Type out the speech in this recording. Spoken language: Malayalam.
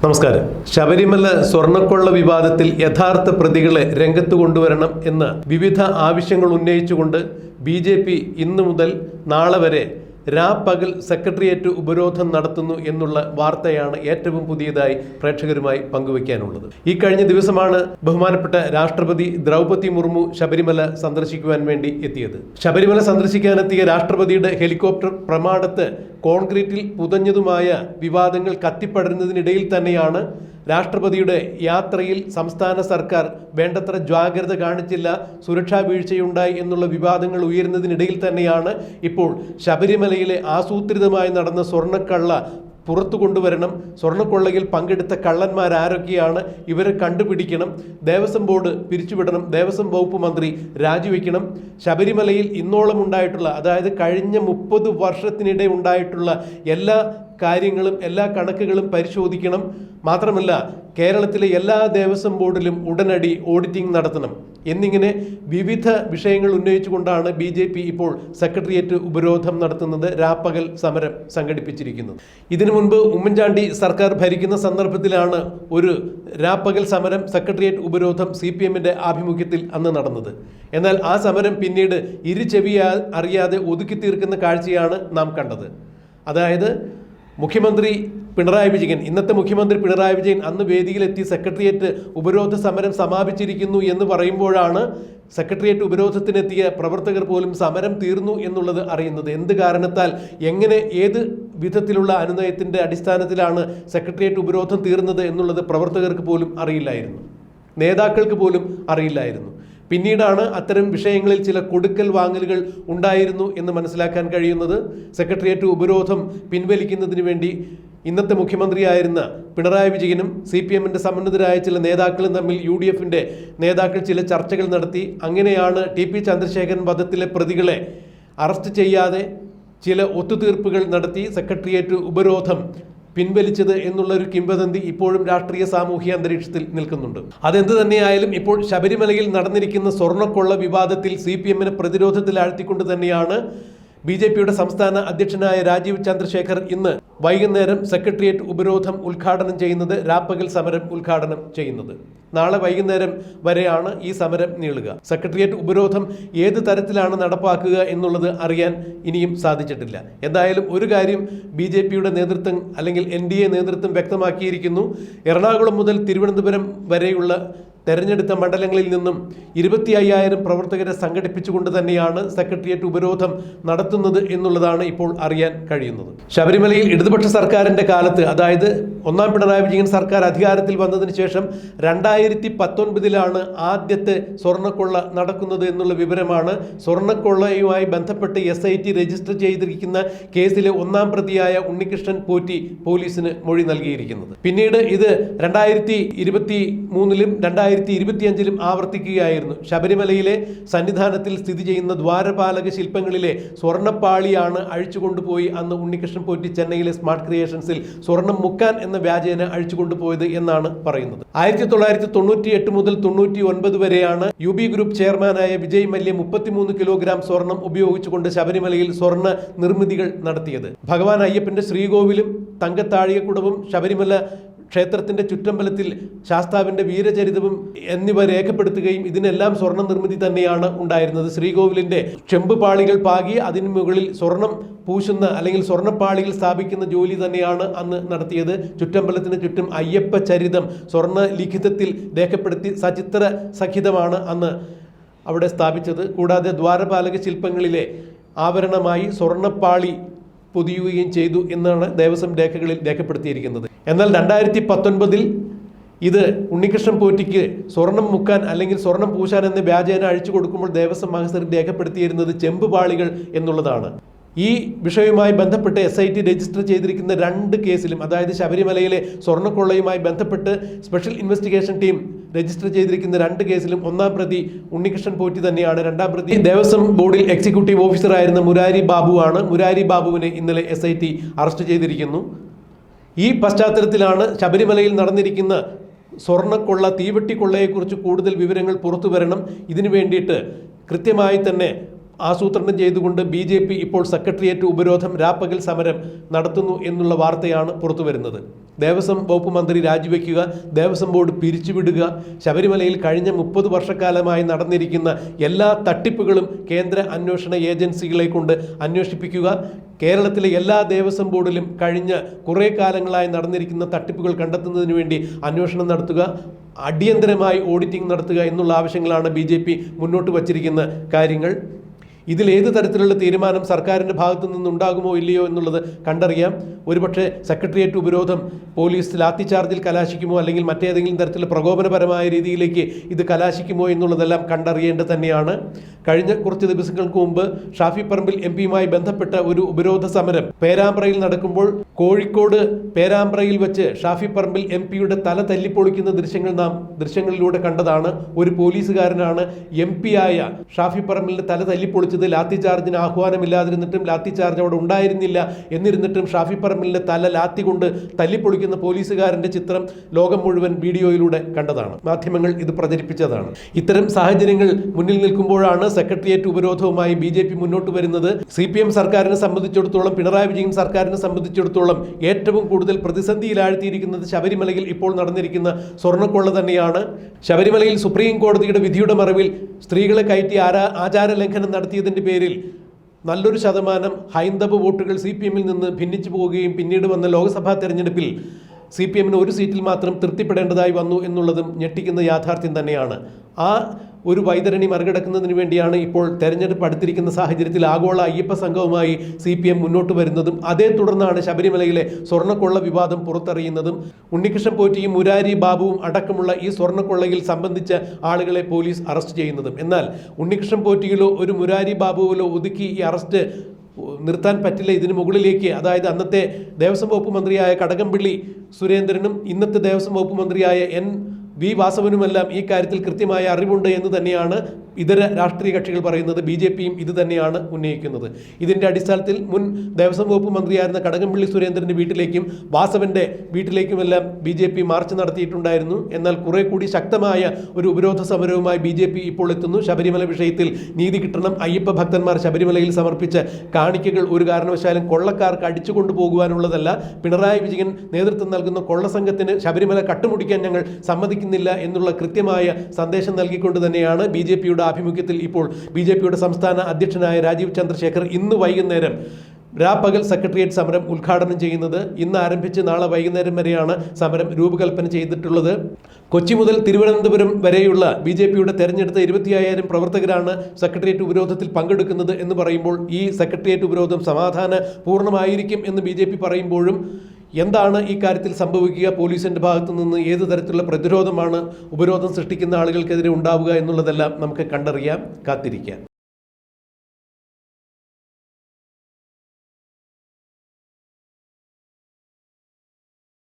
നമസ്കാരം. ശബരിമല സ്വർണക്കൊള്ള വിവാദത്തിൽ യഥാർത്ഥ പ്രതികളെ രംഗത്ത് കൊണ്ടുവരണം എന്ന് വിവിധ ആവശ്യങ്ങൾ ഉന്നയിച്ചുകൊണ്ട് ബി ജെ പി ഇന്നു മുതൽ നാളെ വരെ രാപ്പകൽ സെക്രട്ടേറിയറ്റ് ഉപരോധം നടത്തുന്നു എന്നുള്ള വാർത്തയാണ് ഏറ്റവും പുതിയതായി പ്രേക്ഷകരുമായി പങ്കുവയ്ക്കാനുള്ളത്. ഈ കഴിഞ്ഞ ദിവസമാണ് ബഹുമാനപ്പെട്ട രാഷ്ട്രപതി ദ്രൗപതി മുർമു ശബരിമല സന്ദർശിക്കുവാൻ വേണ്ടി എത്തിയത്. ശബരിമല സന്ദർശിക്കാനെത്തിയ രാഷ്ട്രപതിയുടെ ഹെലികോപ്റ്റർ പ്രമാണത്ത് കോൺക്രീറ്റിൽ പുതഞ്ഞതുമായ വിവാദങ്ങൾ കത്തിപ്പടരുന്നതിനിടയിൽ തന്നെയാണ് രാഷ്ട്രപതിയുടെ യാത്രയിൽ സംസ്ഥാന സർക്കാർ വേണ്ടത്ര ജാഗ്രത കാണിച്ചില്ല സുരക്ഷാ വീഴ്ചയുണ്ടായി എന്നുള്ള വിവാദങ്ങൾ ഉയരുന്നതിനിടയിൽ തന്നെയാണ് ഇപ്പോൾ ശബരിമലയിലെ ആസൂത്രിതമായി നടന്ന സ്വർണക്കള്ള പുറത്തു കൊണ്ടുവരണം സ്വർണക്കൊള്ളയിൽ പങ്കെടുത്ത കള്ളന്മാർ ആരൊക്കെയാണ് ഇവരെ കണ്ടുപിടിക്കണം ദേവസ്വം ബോർഡ് പിരിച്ചുവിടണം ദേവസ്വം വകുപ്പ് മന്ത്രി രാജിവെക്കണം. ശബരിമലയിൽ ഇന്നോളം ഉണ്ടായിട്ടുള്ള അതായത് കഴിഞ്ഞ മുപ്പത് വർഷത്തിനിടെ ഉണ്ടായിട്ടുള്ള എല്ലാ കാര്യങ്ങളും എല്ലാ കണക്കുകളും പരിശോധിക്കണം. മാത്രമല്ല കേരളത്തിലെ എല്ലാ ദേവസ്വം ബോർഡിലും ഉടനടി ഓഡിറ്റിംഗ് നടത്തണം. എന്നിങ്ങനെ വിവിധ വിഷയങ്ങൾ ഉന്നയിച്ചുകൊണ്ടാണ് ബി ജെ പി ഇപ്പോൾ സെക്രട്ടേറിയറ്റ് ഉപരോധം നടത്തുന്നത്. രാപ്പകൽ സമരം സംഘടിപ്പിച്ചിരിക്കുന്നത് ഇതിനു മുൻപ് ഉമ്മൻചാണ്ടി സർക്കാർ ഭരിക്കുന്ന സന്ദർഭത്തിലാണ് ഒരു രാപ്പകൽ സമരം സെക്രട്ടേറിയറ്റ് ഉപരോധം സി പി എമ്മിന്റെ ആഭിമുഖ്യത്തിൽ അന്ന് നടന്നത്. എന്നാൽ ആ സമരം പിന്നീട് ഇരു ചെവിയാ അറിയാതെ ഒതുക്കി തീർക്കുന്ന കാഴ്ചയാണ് നാം കണ്ടത്. അതായത് മുഖ്യമന്ത്രി പിണറായി വിജയൻ. ഇന്നത്തെ മുഖ്യമന്ത്രി പിണറായി വിജയൻ അന്ന് വേദിയിലെത്തി സെക്രട്ടേറിയറ്റ് ഉപരോധ സമരം സമാപിച്ചിരിക്കുന്നു എന്ന് പറയുമ്പോഴാണ് സെക്രട്ടേറിയറ്റ് ഉപരോധത്തിനെത്തിയ പ്രവർത്തകർ പോലും സമരം തീർന്നു എന്നുള്ളത് അറിയുന്നത്. എന്ത് കാരണത്താൽ? എങ്ങനെ ഏത് വിധത്തിലുള്ള അനുനയത്തിന്റെ അടിസ്ഥാനത്തിലാണ് സെക്രട്ടേറിയറ്റ് ഉപരോധം തീർന്നത് എന്നുള്ളത് പ്രവർത്തകർക്ക് പോലും അറിയില്ലായിരുന്നു. നേതാക്കൾക്ക് പോലും അറിയില്ലായിരുന്നു. പിന്നീടാണ് അത്തരം വിഷയങ്ങളിൽ ചില കൊടുക്കൽ വാങ്ങലുകൾ ഉണ്ടായിരുന്നു എന്ന് മനസ്സിലാക്കാൻ കഴിയുന്നത്. സെക്രട്ടേറിയറ്റ് ഉപരോധം പിൻവലിക്കുന്നതിന് വേണ്ടി ഇന്നത്തെ മുഖ്യമന്ത്രിയായിരുന്ന പിണറായി വിജയനും സി പി എമ്മിന്റെ സമന്വിതരായ ചില നേതാക്കളും തമ്മിൽ യു ഡി എഫിന്റെ നേതാക്കൾ ചില ചർച്ചകൾ നടത്തി. അങ്ങനെയാണ് ടി പി ചന്ദ്രശേഖരൻ വധത്തിലെ പ്രതികളെ അറസ്റ്റ് ചെയ്യാതെ ചില ഒത്തുതീർപ്പുകൾ നടത്തി. സെക്രട്ടേറിയറ്റ് ഉപരോധം പിൻവലിച്ചത് എന്നുള്ള ഒരു കിംവദന്തി ഇപ്പോഴും രാഷ്ട്രീയ സാമൂഹ്യ അന്തരീക്ഷത്തിൽ നിൽക്കുന്നുണ്ട്. അതെന്ത് തന്നെയായാലും ഇപ്പോൾ ശബരിമലയിൽ നടന്നിരിക്കുന്ന സ്വർണക്കൊള്ള വിവാദത്തിൽ സി പി എമ്മിനെ പ്രതിരോധത്തിലാഴ്ത്തിക്കൊണ്ട് തന്നെയാണ് ബി ജെ പിയുടെ സംസ്ഥാന അധ്യക്ഷനായ രാജീവ് ചന്ദ്രശേഖർ ഇന്ന് വൈകുന്നേരം സെക്രട്ടേറിയറ്റ് ഉപരോധം ഉദ്ഘാടനം ചെയ്യുന്നത് രാപ്പകൽ സമരം ഉദ്ഘാടനം ചെയ്യുന്നത്. നാളെ വൈകുന്നേരം വരെയാണ് ഈ സമരം നീളുക. സെക്രട്ടേറിയറ്റ് ഉപരോധം ഏത് തരത്തിലാണ് നടപ്പാക്കുക എന്നുള്ളത് അറിയാൻ ഇനിയും സാധിച്ചിട്ടില്ല. എന്തായാലും ഒരു കാര്യം ബി ജെ പിയുടെ നേതൃത്വം അല്ലെങ്കിൽ എൻ ഡി എ നേതൃത്വം വ്യക്തമാക്കിയിരിക്കുന്നു. എറണാകുളം മുതൽ തിരുവനന്തപുരം വരെയുള്ള തെരഞ്ഞെടുത്ത മണ്ഡലങ്ങളിൽ നിന്നും ഇരുപത്തി അയ്യായിരം പ്രവർത്തകരെ സംഘടിപ്പിച്ചുകൊണ്ട് തന്നെയാണ് സെക്രട്ടേറിയറ്റ് ഉപരോധം നടത്തുന്നത് എന്നുള്ളതാണ് ഇപ്പോൾ അറിയാൻ കഴിയുന്നത്. ശബരിമലയിൽ ഇടതുപക്ഷ സർക്കാരിന്റെ കാലത്ത് അതായത് ഒന്നാം പിണറായി വിജയൻ സർക്കാർ അധികാരത്തിൽ വന്നതിന് ശേഷം രണ്ടായിരത്തി പത്തൊൻപതിലാണ് ആദ്യത്തെ സ്വർണക്കൊള്ള നടക്കുന്നത് എന്നുള്ള വിവരമാണ്. സ്വർണക്കൊള്ളയുമായി ബന്ധപ്പെട്ട് എസ് ഐ ടി രജിസ്റ്റർ ചെയ്തിരിക്കുന്ന കേസിലെ ഒന്നാം പ്രതിയായ ഉണ്ണികൃഷ്ണൻ പോറ്റി പോലീസിന് മൊഴി നൽകിയിരിക്കുന്നത്. പിന്നീട് ഇത് രണ്ടായിരത്തി ഇരുപത്തി മൂന്നിലും രണ്ടായിരത്തി ഇരുപത്തിയഞ്ചിലും ആവർത്തിക്കുകയായിരുന്നു. ശബരിമലയിലെ സന്നിധാനത്തിൽ സ്ഥിതി ചെയ്യുന്ന ദ്വാരപാലക ശില്പങ്ങളിലെ സ്വർണപ്പാളിയാണ് അഴിച്ചുകൊണ്ടുപോയി അന്ന് ഉണ്ണികൃഷ്ണൻ പോറ്റി ചെന്നൈയിലെ സ്മാർട്ട് ക്രിയേഷൻസിൽ സ്വർണം മുക്കാൻ എന്ന വ്യാജേന അഴിച്ചുകൊണ്ടുപോയത് എന്നാണ് പറയുന്നത്. ആയിരത്തി തൊള്ളായിരത്തി തൊണ്ണൂറ്റി എട്ട് മുതൽ തൊണ്ണൂറ്റി ഒൻപത് വരെയാണ് യു ബി ഗ്രൂപ്പ് ചെയർമാനായ വിജയ് മല്യ മുപ്പത്തിമൂന്ന് കിലോഗ്രാം സ്വർണം ഉപയോഗിച്ചുകൊണ്ട് ശബരിമലയിൽ സ്വർണ നിർമ്മിതികൾ നടത്തിയത്. ഭഗവാൻ അയ്യപ്പന്റെ ശ്രീകോവിലും തങ്കത്താഴികക്കുടവും ശബരിമല ക്ഷേത്രത്തിന്റെ ചുറ്റമ്പലത്തിൽ ശാസ്താവിന്റെ വീരചരിതവും എന്നിവ രേഖപ്പെടുത്തുകയും ഇതിനെല്ലാം സ്വർണ നിർമ്മിതി തന്നെയാണ് ഉണ്ടായിരുന്നത്. ശ്രീകോവിലിന്റെ ചെമ്പുപാളികൾ പാകി അതിന് മുകളിൽ സ്വർണം പൂശുന്ന അല്ലെങ്കിൽ സ്വർണപ്പാളികൾ സ്ഥാപിക്കുന്ന ജോലി തന്നെയാണ് അന്ന് നടത്തിയത്. ചുറ്റമ്പലത്തിന് ചുറ്റും അയ്യപ്പ ചരിതം സ്വർണ ലിഖിതത്തിൽ രേഖപ്പെടുത്തി സചിത്ര സഹിതമാണ് അന്ന് അവിടെ സ്ഥാപിച്ചത്. കൂടാതെ ദ്വാരപാലക ശില്പങ്ങളിലെ ആവരണമായി സ്വർണപ്പാളി പൊതിയുകയും ചെയ്തു എന്നാണ് ദേവസ്വം രേഖകളിൽ രേഖപ്പെടുത്തിയിരിക്കുന്നത്. എന്നാൽ രണ്ടായിരത്തി പത്തൊൻപതിൽ ഇത് ഉണ്ണികൃഷ്ണൻ പോറ്റിക്ക് സ്വർണം മുക്കാൻ അല്ലെങ്കിൽ സ്വർണം പൂശാൻ എന്ന് വ്യാജേന അഴിച്ചു കൊടുക്കുമ്പോൾ ദേവസ്വം മഹസറിൽ രേഖപ്പെടുത്തിയിരുന്നത് ചെമ്പുപാളികൾ എന്നുള്ളതാണ്. ഈ വിഷയവുമായി ബന്ധപ്പെട്ട് എസ് ഐ ടി രജിസ്റ്റർ ചെയ്തിരിക്കുന്ന രണ്ട് കേസിലും അതായത് ശബരിമലയിലെ സ്വർണക്കൊള്ളയുമായി ബന്ധപ്പെട്ട് സ്പെഷ്യൽ ഇൻവെസ്റ്റിഗേഷൻ ടീം രജിസ്റ്റർ ചെയ്തിരിക്കുന്ന രണ്ട് കേസിലും ഒന്നാം പ്രതി ഉണ്ണികൃഷ്ണൻ പോറ്റി തന്നെയാണ്. രണ്ടാം പ്രതി ദേവസ്വം ബോർഡിൽ എക്സിക്യൂട്ടീവ് ഓഫീസറായിരുന്ന മുരാരി ബാബുവാണ് മുരാരി ബാബുവിനെ ഇന്നലെ എസ് അറസ്റ്റ് ചെയ്തിരിക്കുന്നു. ഈ പശ്ചാത്തലത്തിലാണ് ശബരിമലയിൽ നടന്നിരിക്കുന്ന സ്വർണക്കൊള്ള തീവെട്ടിക്കൊള്ളയെക്കുറിച്ച് കൂടുതൽ വിവരങ്ങൾ പുറത്തു വരണം. ഇതിനു വേണ്ടിയിട്ട് കൃത്യമായി തന്നെ ആസൂത്രണം ചെയ്തുകൊണ്ട് ബി ജെ പി ഇപ്പോൾ സെക്രട്ടേറിയറ്റ് ഉപരോധം രാപ്പകൽ സമരം നടത്തുന്നു എന്നുള്ള വാർത്തയാണ് പുറത്തു വരുന്നത് ദേവസ്വം വകുപ്പ് മന്ത്രി രാജിവെക്കുക ദേവസ്വം ബോർഡ് പിരിച്ചുവിടുക ശബരിമലയിൽ കഴിഞ്ഞ മുപ്പത് വർഷക്കാലമായി നടന്നിരിക്കുന്ന എല്ലാ തട്ടിപ്പുകളും കേന്ദ്ര അന്വേഷണ ഏജൻസികളെ കൊണ്ട് അന്വേഷിപ്പിക്കുക. കേരളത്തിലെ എല്ലാ ദേവസ്വം ബോർഡിലും കഴിഞ്ഞ കുറേ കാലങ്ങളായി നടന്നിരിക്കുന്ന തട്ടിപ്പുകൾ കണ്ടെത്തുന്നതിന് വേണ്ടി അന്വേഷണം നടത്തുക അടിയന്തരമായി ഓഡിറ്റിംഗ് നടത്തുക എന്നുള്ള ആവശ്യങ്ങളാണ് ബി മുന്നോട്ട് വച്ചിരിക്കുന്ന കാര്യങ്ങൾ. ഇതിൽ ഏത് തരത്തിലുള്ള തീരുമാനം സർക്കാരിന്റെ ഭാഗത്തു നിന്നുണ്ടാകുമോ ഇല്ലയോ എന്നുള്ളത് കണ്ടറിയാം. ഒരുപക്ഷെ സെക്രട്ടേറിയറ്റ് ഉപരോധം പോലീസ് ലാത്തിചാർജിൽ കലാശിക്കുമോ അല്ലെങ്കിൽ മറ്റേതെങ്കിലും തരത്തിലുള്ള പ്രകോപനപരമായ രീതിയിലേക്ക് ഇത് കലാശിക്കുമോ എന്നുള്ളതെല്ലാം കണ്ടറിയേണ്ടത് തന്നെയാണ്. കഴിഞ്ഞ കുറച്ച് ദിവസങ്ങൾക്ക് മുമ്പ് ഷാഫി പറമ്പിൽ എം പിയുമായി ബന്ധപ്പെട്ട ഒരു ഉപരോധ സമരം പേരാമ്പ്രയിൽ നടക്കുമ്പോൾ കോഴിക്കോട് പേരാമ്പ്രയിൽ വെച്ച് ഷാഫി പറമ്പിൽ എം പിയുടെ തല തല്ലിപ്പൊളിക്കുന്ന ദൃശ്യങ്ങൾ നാം ദൃശ്യങ്ങളിലൂടെ കണ്ടതാണ്. ഒരു പോലീസുകാരനാണ് എം പി ആയ ഷാഫി പറമ്പിൽ തല തല്ലിപ്പൊളിച്ചത് ലാത്തി ചാർജിന് ആഹ്വാനമില്ലാതിരുന്നിട്ടും ലാത്തി ചാർജ് അവിടെ ഉണ്ടായിരുന്നില്ല എന്നിരുന്നിട്ടും ഷാഫി പറമ്പിലിന്റെ തല ലാത്തി കൊണ്ട് തല്ലിപ്പൊളിക്കുന്ന പോലീസുകാരന്റെ ചിത്രം ലോകം മുഴുവൻ വീഡിയോയിലൂടെ കണ്ടതാണ്. മാധ്യമങ്ങൾ ഇത് പ്രചരിപ്പിച്ചതാണ്. ഇത്തരം സാഹചര്യങ്ങൾ മുന്നിൽ നിൽക്കുമ്പോഴാണ് സെക്രട്ടേറിയറ്റ് ഉപരോധവുമായി ബി ജെ പി മുന്നോട്ട് വരുന്നത്. സി പി എം സർക്കാരിനെ സംബന്ധിച്ചിടത്തോളം പിണറായി വിജയൻ സർക്കാരിനെ സംബന്ധിച്ചിടത്തോളം ഏറ്റവും കൂടുതൽ പ്രതിസന്ധിയിലാഴ്ത്തിയിരിക്കുന്നത് ശബരിമലയിൽ ഇപ്പോൾ നടന്നിരിക്കുന്ന സ്വർണക്കൊള്ള തന്നെയാണ്. ശബരിമലയിൽ സുപ്രീം കോടതിയുടെ വിധിയുടെ മറവിൽ സ്ത്രീകളെ കയറ്റി ആചാര ലംഘനം നടത്തിയതിന്റെ പേരിൽ നല്ലൊരു ശതമാനം ഹൈന്ദവ വോട്ടുകൾ സി പി എമ്മിൽ നിന്ന് ഭിന്നിച്ചു പോവുകയും പിന്നീട് വന്ന ലോക്സഭാ തെരഞ്ഞെടുപ്പിൽ സി പി എമ്മിന് ഒരു സീറ്റിൽ മാത്രം തൃപ്തിപ്പെടേണ്ടതായി വന്നു എന്നുള്ളതും ഞെട്ടിക്കുന്ന യാഥാർത്ഥ്യം തന്നെയാണ്. ആ ഒരു വൈതരണി മറികടക്കുന്നതിന് വേണ്ടിയാണ് ഇപ്പോൾ തെരഞ്ഞെടുപ്പ് അടുത്തിരിക്കുന്ന സാഹചര്യത്തിൽ ആഗോള അയ്യപ്പ സംഘവുമായി സി പി എം മുന്നോട്ട് വരുന്നതും അതേ തുടർന്നാണ് ശബരിമലയിലെ സ്വർണക്കൊള്ള വിവാദം പുറത്തറിയുന്നതും. ഉണ്ണികൃഷ്ണൻ പോറ്റിയും മുരാരി ബാബുവും അടക്കമുള്ള ഈ സ്വർണക്കൊള്ളയിൽ സംബന്ധിച്ച ആളുകളെ പോലീസ് അറസ്റ്റ് ചെയ്യുന്നതും. എന്നാൽ ഉണ്ണികൃഷ്ണൻ പോറ്റിയിലോ ഒരു മുരാരി ബാബുവിലോ ഒതുക്കി ഈ അറസ്റ്റ് നിർത്താൻ പറ്റില്ല. ഇതിന് മുകളിലേക്ക് അതായത് അന്നത്തെ ദേവസ്വം വകുപ്പ് മന്ത്രിയായ കടകംപള്ളി സുരേന്ദ്രനും ഇന്നത്തെ ദേവസ്വം വകുപ്പ് മന്ത്രിയായ എൻ വി വാസവനുമെല്ലാം ഈ കാര്യത്തിൽ കൃത്യമായ അറിവുണ്ട് എന്ന് തന്നെയാണ് ഇതര രാഷ്ട്രീയ കക്ഷികൾ പറയുന്നത്. ബി ജെ പിയും ഇത് തന്നെയാണ് ഉന്നയിക്കുന്നത്. ഇതിന്റെ അടിസ്ഥാനത്തിൽ മുൻ ദേവസ്വം വകുപ്പ് മന്ത്രിയായിരുന്ന കടകംപള്ളി സുരേന്ദ്രന്റെ വീട്ടിലേക്കും വാസവന്റെ വീട്ടിലേക്കുമെല്ലാം ബി ജെ പി മാർച്ച് നടത്തിയിട്ടുണ്ടായിരുന്നു. എന്നാൽ കുറെ കൂടി ശക്തമായ ഒരു ഉപരോധ സമരവുമായി ബി ജെ പി ഇപ്പോൾ എത്തുന്നു. ശബരിമല വിഷയത്തിൽ നീതി കിട്ടണം. അയ്യപ്പ ഭക്തന്മാർ ശബരിമലയിൽ സമർപ്പിച്ച കാണിക്കകൾ ഒരു കാരണവശാലും കൊള്ളക്കാർക്ക് അടിച്ചു കൊണ്ടുപോകുവാനുള്ളതല്ല പിണറായി വിജയൻ നേതൃത്വം നൽകുന്ന കൊള്ളസംഘത്തിന് ശബരിമല കട്ടുമുടിക്കാൻ ഞങ്ങൾ സമ്മതിക്കുന്നില്ല എന്നുള്ള കൃത്യമായ സന്ദേശം നൽകിക്കൊണ്ട് തന്നെയാണ് ബി ജെ പിയുടെ ആഭിമുഖ്യത്തിൽ ഇപ്പോൾ ബി ജെ പിയുടെ സംസ്ഥാന അധ്യക്ഷനായ രാജീവ് ചന്ദ്രശേഖർ ഇന്ന് വൈകുന്നേരം രാപ്പകൽ സെക്രട്ടേറിയറ്റ് സമരം ഉദ്ഘാടനം ചെയ്യുന്നത്. ഇന്ന് ആരംഭിച്ച് നാളെ വൈകുന്നേരം വരെയാണ് സമരം രൂപകൽപ്പന ചെയ്തിട്ടുള്ളത്. കൊച്ചി മുതൽ തിരുവനന്തപുരം വരെയുള്ള ബി ജെ പിയുടെ തെരഞ്ഞെടുത്ത ഇരുപത്തിയായിരം പ്രവർത്തകരാണ് സെക്രട്ടേറിയറ്റ് ഉപരോധത്തിൽ പങ്കെടുക്കുന്നത് എന്ന് പറയുമ്പോൾ ഈ സെക്രട്ടേറിയറ്റ് ഉപരോധം സമാധാന പൂർണമായിരിക്കും എന്ന് ബി പറയുമ്പോഴും എന്താണ് ഈ കാര്യത്തിൽ സംഭവിക്കുക? പോലീസിന്റെ ഭാഗത്തു നിന്ന് ഏത് തരത്തിലുള്ള പ്രതിരോധമാണ് ഉപരോധം സൃഷ്ടിക്കുന്ന ആളുകൾക്കെതിരെ ഉണ്ടാവുക എന്നുള്ളതെല്ലാം നമുക്ക് കണ്ടറിയാം കാത്തിരിക്കാം.